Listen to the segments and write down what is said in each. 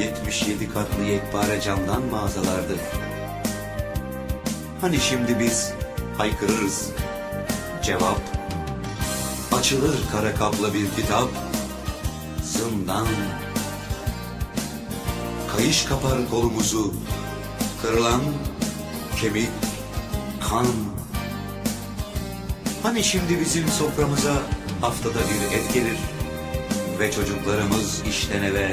77 katlı yekpare camdan mağazalardı. Hani şimdi biz haykırırız. Cevap Açılır kara kaplı bir kitap Zindan Kayış kapar kolumuzu Kırılan kemik Kan Hani şimdi bizim soframıza Haftada bir et gelir Ve çocuklarımız işten eve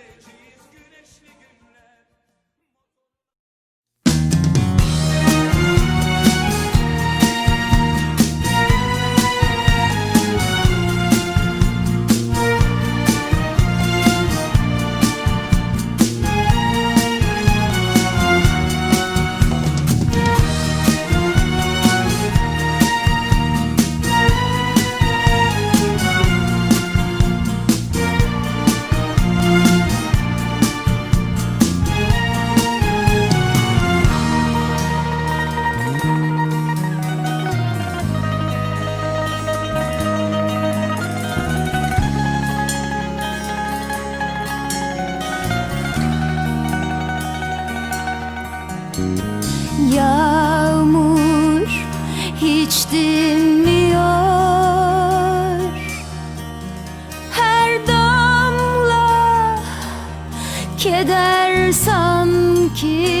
sanki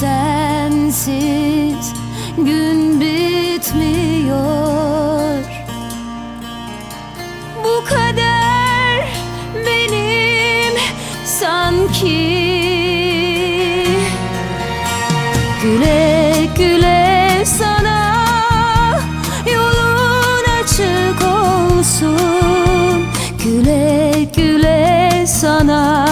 Sensiz gün bitmiyor sana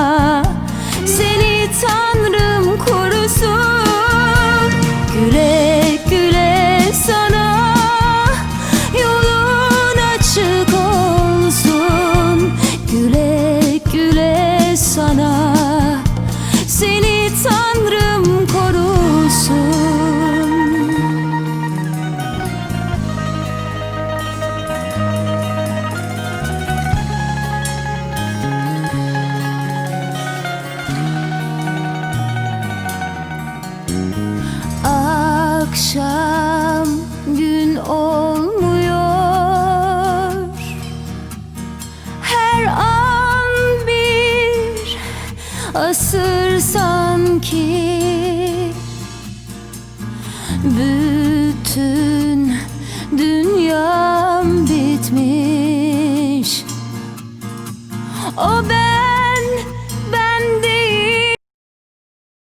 akşam gün olmuyor. Her an bir asır sanki. Bütün dünyam bitmiş. O ben